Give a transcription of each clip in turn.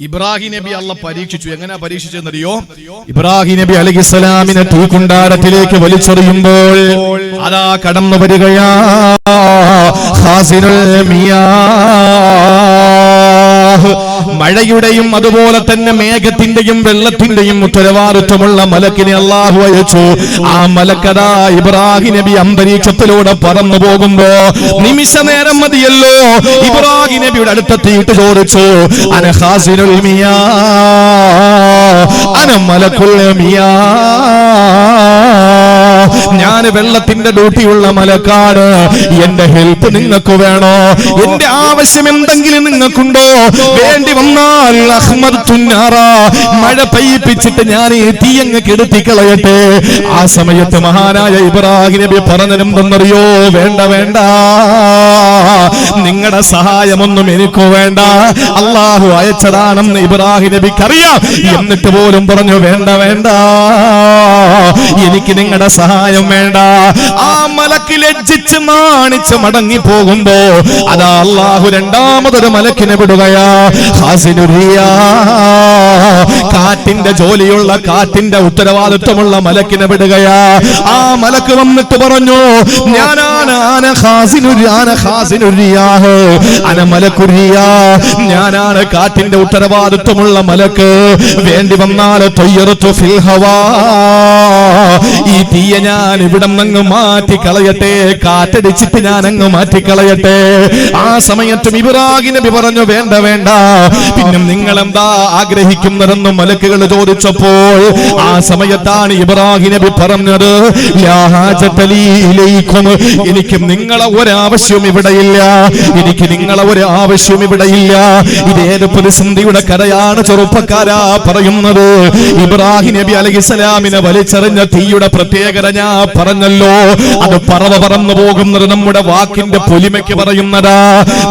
ഇബ്രാഹിം നബി അള്ള പരീക്ഷിച്ചു. എങ്ങനെ പരീക്ഷിച്ചെന്നറിയോ ഇബ്രാഹിം നബി അലഹിസ്സലാമിനെ തൂക്കുണ്ടാരത്തിലേക്ക് വലിച്ചെറിയുമ്പോൾ അതാ കടന്നു വരികയാ മഴയുടെയും അതുപോലെ തന്നെ മേഘത്തിന്റെയും വെള്ളത്തിന്റെയും ഉത്തരവാദിത്വമുള്ള മലക്കിനെ അള്ളാഹു അയച്ചു. ആ മലക്കഥാ ഇബ്രാഹിം നബി അന്തരീക്ഷത്തിലൂടെ പറന്നു പോകുമ്പോ നിമിഷ നേരം മതിയല്ലോ. ഇബ്രാഹിം നബിയുടെ അടുത്തെത്തിയിട്ട് ചോദിച്ചു അന ഖാസിനുൽ മിയാ? അന മലക്കുൽ മിയാ? ഞാൻ വെള്ളത്തിന്റെ ഡ്യൂട്ടിയുള്ള മലക്കാട്. എന്റെ ഹെൽപ്പ് നിങ്ങൾക്ക് വേണോ? എന്റെ ആവശ്യം എന്തെങ്കിലും നിങ്ങൾക്കുണ്ടോ? വേണ്ടി വന്നാൽ അഹ്മദ് തുന്നാറ. മഴ പെയ്യിപ്പിച്ചിട്ട് ഞാൻ തീയങ്ങ് കെടുത്തി കളയട്ടെ ആ സമയത്ത് മഹാനായ ഇബ്രാഹിം നബി പറഞ്ഞതെന്തെന്നറിയോ വേണ്ട വേണ്ട. നിങ്ങളുടെ സഹായമൊന്നും എനിക്ക് വേണ്ട. അള്ളാഹു അയച്ചതാണെന്ന് ഇബ്രാഹിം നബിക്ക് അറിയാം എന്നിട്ട് പോലും പറഞ്ഞു വേണ്ട വേണ്ട. എനിക്ക് നിങ്ങളുടെ സഹായം വേണ്ട. ആ മലക്ക് ലജ്ജിച്ച് മാണിച്ച് മടങ്ങി പോകുമ്പോ അതാ അള്ളാഹു രണ്ടാമതൊരു മലക്കിനെ വിടുകയാ. കാറ്റിന്റെ ജോലിയുള്ള കാറ്റിന്റെ ഉത്തരവാദിത്വമുള്ള മലക്കിനെ വിടുകയാ. ആ മലക്ക് വന്നിട്ട് പറഞ്ഞു ഞാനാണ് അന ഞാനാണ് കാറ്റിന്റെ ഉത്തരവാദിത്വമുള്ള മലക്ക്. വേണ്ടി വന്നാൽ തൊയ്യറുത്തു ഫിൽഹവാ ഈ ഈ തീയ ഞാൻ ഇവിടം അങ്ങ് മാറ്റി കളയട്ടെ. കാറ്റടിച്ചിട്ട് ഞാൻ അങ്ങ് മാറ്റി കളയട്ടെ. ആ സമയത്തും ഇബ്രാഹിം നബി പറഞ്ഞു വേണ്ട വേണ്ട. പിന്നെ നിങ്ങൾ എന്താ ആഗ്രഹിക്കുന്നതെന്ന് മലക്കുകൾ ചോദിച്ചപ്പോൾ ആ സമയത്താണ് ഇബ്രാഹിം നബി പറഞ്ഞത്. എനിക്ക് നിങ്ങളെ ഒരാവശ്യവും ഇവിടെയില്ല എനിക്ക് നിങ്ങളെ ഒരു ആവശ്യവും ഇവിടെയില്ല ഇത് ഏത് പ്രതിസന്ധിയുടെ കരയാണ് ചെറുപ്പക്കാരാ പറയുന്നത്? ഇബ്രാഹിം നബി അലഹിസലാമിനെ വലിച്ചെറിഞ്ഞ തീയുടെ പ്രത്യേകത ഞാൻ പറഞ്ഞല്ലോ. അത് പറവ പറന്നു പോകുന്നത് നമ്മുടെ വാക്കിന്റെ പൊലിമയ്ക്ക് പറയുന്നതാ.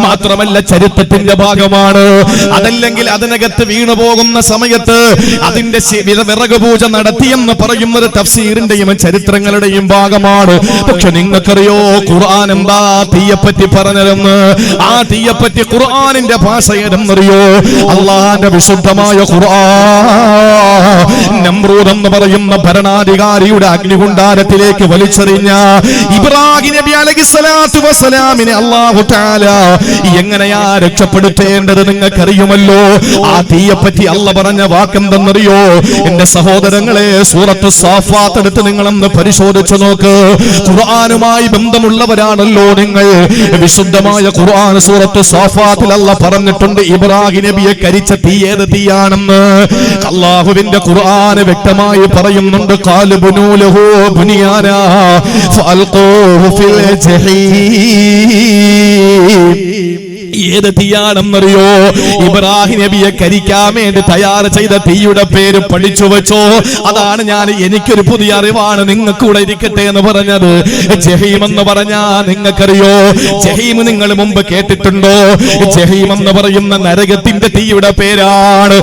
മാത്രമല്ല ചരിത്രത്തിന്റെ ഭാഗമാണ്. അതല്ലെങ്കിൽ അതിനകത്ത് വീണു പോകുന്ന സമയത്ത് അതിന്റെ വിറക് പൂജ നടത്തിയെന്ന് പറയുന്നത് തഫ്സീറിന്റെയും ചരിത്രങ്ങളുടെയും ഭാഗമാണ്. പക്ഷെ നിങ്ങൾക്കറിയോ ഖുർആൻ എന്താ തീയെപ്പറ്റി പറഞ്ഞതെന്ന്? ആ തീയെപ്പറ്റി ഖുർആനിന്റെ ഭാഷ ഏതെന്നറിയോ? അള്ളാന്റെ വിശുദ്ധമായ ഖുർആൻ. നമ്രൂദ് എന്ന് പറയുന്ന ഭരണാധികാരിയുടെ അഗ്നികുണ്ടാരത്തിലേക്ക് വലിച്ചെറിഞ്ഞ ഇബ്രാഹിം നബി അലൈഹിസ്സലാത്തു വസ്സലാമിനെ അല്ലാഹു തആല എങ്ങനെയാ രക്ഷപ്പെടുത്തേണ്ടത് നിങ്ങൾക്കറിയുമല്ലോ? ആ തീയെപ്പറ്റി അല്ല പറഞ്ഞ വാക്കെന്തെന്നറിയോ? എന്റെ സഹോദരങ്ങളെ സൂറത്ത് സാഫാത്ത് എടുത്ത് നിങ്ങളൊന്ന് പരിശോധിച്ചു നോക്ക്. ഖുർആനുമായി ബന്ധമുള്ളവരാണല്ലോ നിങ്ങൾ. വിശുദ്ധമായ ഖുർആൻ സൂറത്ത് സാഫാത്തിൽ അല്ല പറഞ്ഞിട്ടുണ്ട് ഇബ്രാഹിം നബിയെ കരിച്ച തീ ഏത് തീയാണെന്ന്. അള്ളാഹുവിന്റെ ഖുർആൻ വ്യക്തമായി പറയുന്നുണ്ട് കാലുബുനൂലഹു ബുനിയാന ഫഅൽഖൂഹു ഫിൽ ജഹീം ഏത് തീയാണെന്നറിയോ? ഇബ്രാഹിം നബിയെ കരിക്കാൻ വേണ്ടി തയ്യാർ ചെയ്ത തീയുടെ പേര് പഠിച്ചു വെച്ചോ. അതാണ് ഞാൻ എനിക്കൊരു പുതിയ അറിവാണ് നിങ്ങൾക്ക് കൂടെ ഇരിക്കട്ടെ എന്ന് പറഞ്ഞത്. ജഹീം എന്ന് പറഞ്ഞാ നിങ്ങൾക്കറിയോ? ജഹീം നിങ്ങൾ മുമ്പ് കേട്ടിട്ടുണ്ടോ? ജഹീം എന്ന് പറയുന്ന നരകത്തിന്റെ തീയുടെ പേരാണ്.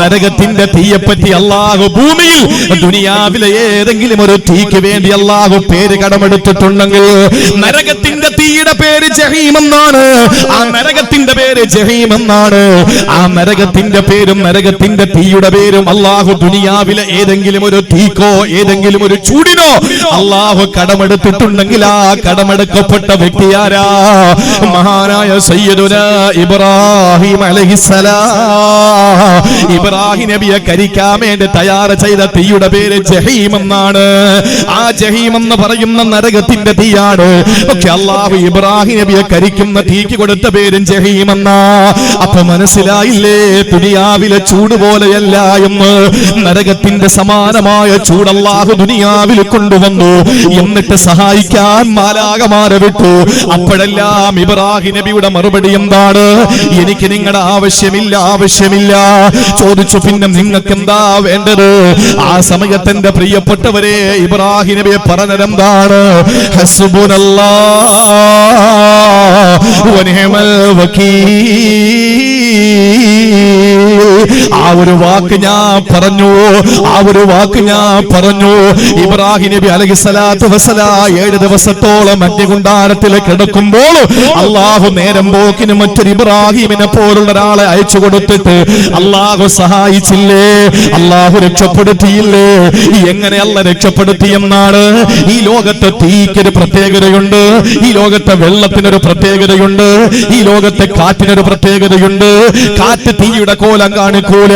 നരകത്തിന്റെ നരകത്തിന്റെ പറ്റി അള്ളാഹു ഭൂമിയിൽ ദുനിയാവിലെ ഏതെങ്കിലും ഒരു തീക്ക് വേണ്ടി അള്ളാഹു പേര് കടമെടുത്തിട്ടുണ്ടെങ്കിൽ നരകത്തിന്റെ തീയുടെ പേര് ജഹീമെന്നാണ് ആ നരകത്തിന്റെ പേര് ജഹീമെന്നാണ് ആ നരകത്തിന്റെ പേരും നരകത്തിന്റെ തീയുടെ പേരും അള്ളാഹു ദുനിയാവിലെ ഏതെങ്കിലും ഒരു തീക്കോ ഏതെങ്കിലും ഒരു ചൂടിനോ അള്ളാഹു കടമെടുത്തിട്ടുണ്ടെങ്കിൽ ആ കടമെടുക്കപ്പെട്ട വ്യക്തിയാരാ മഹാനായ സയ്യദുന ഇബ്രാഹിം അലഹിസലാ ഇബ്രാഹിം നബിയെ കരിക്കാൻ വേണ്ടി തയ്യാർ ചെയ്ത തീയുടെ പേര് ജഹീം എന്നാണ്. ആ ജഹീം എന്ന് പറയുന്ന നരകത്തിന്റെ തീയാണ്. പക്ഷെ അള്ളാഹു ഇബ്രാഹിം നബിയെ കരിക്കുന്ന തീക്ക് കൊടുത്ത പേരും ജഹീമെന്ന. അപ്പൊ മനസ്സിലായില്ലേ? ദുനിയാവിലെ ചൂട് പോലെയല്ല എന്ന്. നരകത്തിന്റെ സമാനമായ ചൂട് അള്ളാഹു ദുനിയാവിൽ കൊണ്ടുവന്നു. എന്നിട്ട് സഹായിക്കാൻ മാലാകമാരെ വിട്ടു. അപ്പോഴെല്ലാം ഇബ്രാഹിം നബിയുടെ മറുപടി എന്താണ്? എനിക്ക് നിങ്ങളുടെ ആവശ്യമില്ല ആവശ്യമില്ല. ചോദിച്ചു പിന്നെ നിങ്ങൾക്ക് എന്താ വേണ്ടത്? ആ സമയത്ത് എന്റെ പ്രിയപ്പെട്ടവരെ ഇബ്രാഹിം നബിയെ പറഞ്ഞതെന്താണ്? ഹസ്ബുനല്ലാ വനിഅമൽ الوكيل ആ ഒരു വാക്ക് ഞാൻ പറഞ്ഞു. ആ ഒരു വാക്ക് ഞാൻ പറഞ്ഞു. ഇബ്രാഹിം നബി അലൈഹി സ്വലാത്തു വസ്സലാ ഏഴ് ദിവസത്തോളം അഗ്നികുണ്ടാരത്തിൽ കിടക്കുമ്പോൾ അള്ളാഹു നേരം പോക്കിന് മറ്റൊരു ഇബ്രാഹിമിനെ പോലുള്ള ഒരാളെ അയച്ചു കൊടുത്തിട്ട് അള്ളാഹു സഹായിച്ചില്ലേ? അള്ളാഹു രക്ഷപ്പെടുത്തിയില്ലേ? എങ്ങനെ അല്ല രക്ഷപ്പെടുത്തിയെന്നാണ് ഈ ലോകത്ത് തീക്കൊരു പ്രത്യേകതയുണ്ട്. ഈ ലോകത്തെ വെള്ളത്തിനൊരു പ്രത്യേകതയുണ്ട്. ഈ ലോകത്തെ കാറ്റിനൊരു പ്രത്യേകതയുണ്ട്. കാറ്റ് തീയുടെ കോലം കാണിക്കൂല.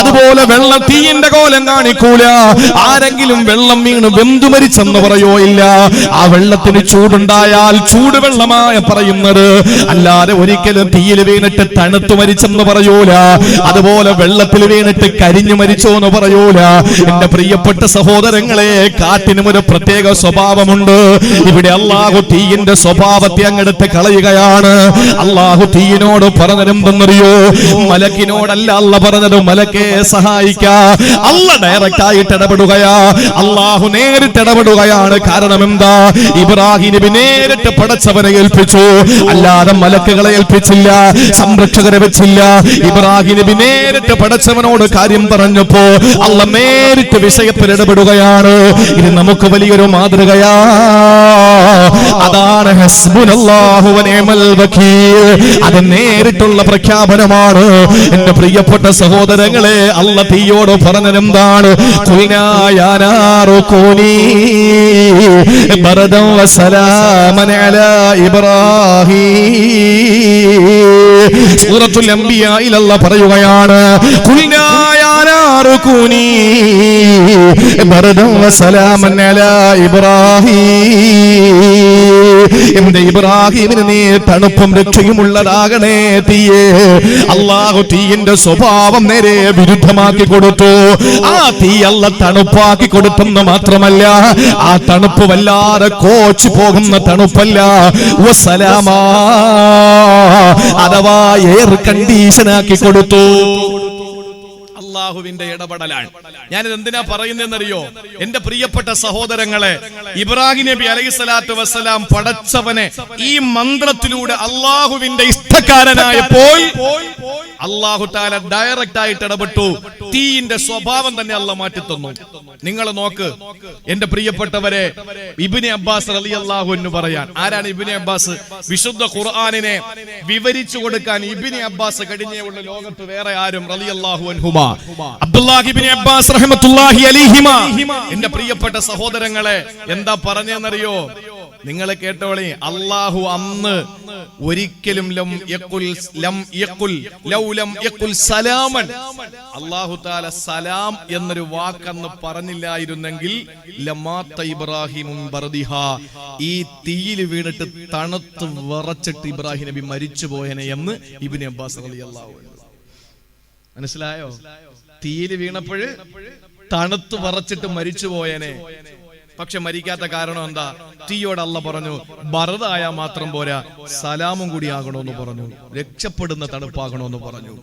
അതുപോലെ വെള്ളം തീയിന്റെ കോലം കാണിക്കൂല. ആരെങ്കിലും വെള്ളം വീണ് വെന്തു മരിച്ചെന്ന് പറയോ ഇല്ല. ആ വെള്ളത്തിന് ചൂടുണ്ടായാൽ ചൂടുവെള്ളമായ പറയുന്നത്. അല്ലാതെ ഒരിക്കലും തീയിൽ വീണിട്ട് തണുത്തു മരിച്ചെന്ന് പറയൂല. അതുപോലെ വെള്ളത്തിൽ വീണിട്ട് കരിഞ്ഞു മരിച്ചോ എന്ന് പറയൂല. എന്റെ പ്രിയപ്പെട്ട സഹോദരങ്ങളെ കാറ്റിനും ഒരു പ്രത്യേക സ്വഭാവമുണ്ട്. ഇവിടെ അള്ളാഹു തീയിന്റെ സ്വഭാവത്തെ അങ്ങെടുത്ത് കളയുകയാണ്. അള്ളാഹു തീയിനോട് പറഞ്ഞതെന്തെന്നറിയോ? മലക്കിനോടല്ല അല്ല പറഞ്ഞത്. മലക്കെ സഹായിക്കാ. അല്ല ഡയറക്റ്റ് ആയിട്ട് ഇടപെടുകയാ. അള്ളാഹു നേരിട്ട് ഇടപെടുകയാണ്. കാരണം എന്താ? ഇബ്രാഹിം നബി നേരിട്ട് പടച്ചവനെ ഏൽപ്പിച്ചു. അല്ലാതെ മലക്കുകളെ ഏൽപ്പിച്ചില്ല. സംരക്ഷകരെ വെച്ചില്ല. ഇബ്രാഹിം നബി നേരിട്ട് പടച്ചവനോട് കാര്യം പറഞ്ഞപ്പോ അല്ല നേരിട്ട് വിഷയത്തിൽ ഇടപെടുകയാണ്. ഇത് നമുക്ക് വലിയൊരു മാതൃകയാ. അതാണ് വക്കീൽ. അത് നേരിട്ടുള്ള പ്രഖ്യാപനമാണ്. എന്റെ പ്രിയപ്പെട്ട സഹോദരങ്ങളെ അല്ല തീയോട് പറഞ്ഞതെന്താണ്? ഇബ്രാഹീം. സൂറത്തുൽ അംബിയായിൽ അല്ല പറയുകയാണ് കുയിനായാനാറു കൂനി ബറദം വസലാമൻ അലാ ഇബ്രാഹിം. എന്റെ ഇബ്രാഹിമിന് നീ തണുപ്പും രക്ഷയുമുള്ളതാകണേ തീയേ. അള്ളാഹു തീയിന്റെ സ്വഭാവം നേരെ വിരുദ്ധമാക്കി കൊടുത്തു. ആ തീ അല്ല തണുപ്പാക്കി കൊടുത്തെന്ന് മാത്രമല്ല ആ തണുപ്പ് വല്ലാതെ കോച്ചു പോകുന്ന തണുപ്പല്ല. അഥവാ എയർ കണ്ടീഷനാക്കി കൊടുത്തു. അള്ളാഹുവിന്റെ ഇടപെടലാണ്. ഞാനിത് എന്തിനാ പറയുന്നതെന്നറിയോ? എന്റെ പ്രിയപ്പെട്ട സഹോദരങ്ങളെ ഇബ്രാഹിം നബി അലൈഹി സ്വലാത്തു വസ്സലാം പടച്ചവനെ ഈ മന്ത്രത്തിലൂടെ അള്ളാഹുവിന്റെ ഇഷ്ടക്കാരനായപ്പോൾ അള്ളാഹു താല ഡയറക്റ്റ് ആയിട്ട് ഇടപെട്ടു. തീയിന്റെ സ്വഭാവം തന്നെ അല്ല മാറ്റി തന്നു നിങ്ങൾ നോക്ക്. എന്റെ പ്രിയപ്പെട്ടവരെ ഇബിനെ അബ്ബാസ് അലി അള്ളാഹു എന്ന് പറയാൻ. ആരാണ് ഇബിനെ അബ്ബാസ്? വിശുദ്ധ ഖുർആാനിനെ വിവരിച്ചു കൊടുക്കാൻ ഇബിനെ അബ്ബാസ് കഴിഞ്ഞേ ഉള്ള. ലോകത്ത് വേറെ ആരും റലി അള്ളാഹു അൻഹുമ അബ്ദുല്ലാഹിബിൻ അബ്ബാസ് റഹ്മത്തുള്ളാഹി എന്റെ പ്രിയപ്പെട്ട സഹോദരങ്ങളെ എന്താ പറഞ്ഞെന്നറിയോ നിങ്ങൾ കേട്ടോളി അള്ളാഹു അന്ന് ഒരിക്കലും ലം ലം ലം യഖുൽ സലാമൻ. അള്ളാഹു താല സലാം എന്നൊരു വാക്കെന്ന് പറഞ്ഞില്ലായിരുന്നെങ്കിൽ ലമാത്ത ഇബ്രാഹിമും ബർദിഹ ഈ തീയിൽ വീണിട്ട് തണുത്ത് വിറച്ചിട്ട് ഇബ്രാഹിം നബി മരിച്ചു പോയനെ എന്ന് ഇബ്നു അബ്ബാസ് മനസ്സിലായോ? തീയിൽ വീണപ്പോഴ് തണുത്ത് വറച്ചിട്ട് മരിച്ചു പോയനെ പക്ഷെ മരിക്കാത്ത കാരണം എന്താ? തീയോട് അല്ല പറഞ്ഞു ബറതായാ മാത്രം പോരാ സലാമും കൂടി ആകണമെന്ന് പറഞ്ഞു രക്ഷപ്പെടുന്ന തണുപ്പാകണമെന്ന് പറഞ്ഞു.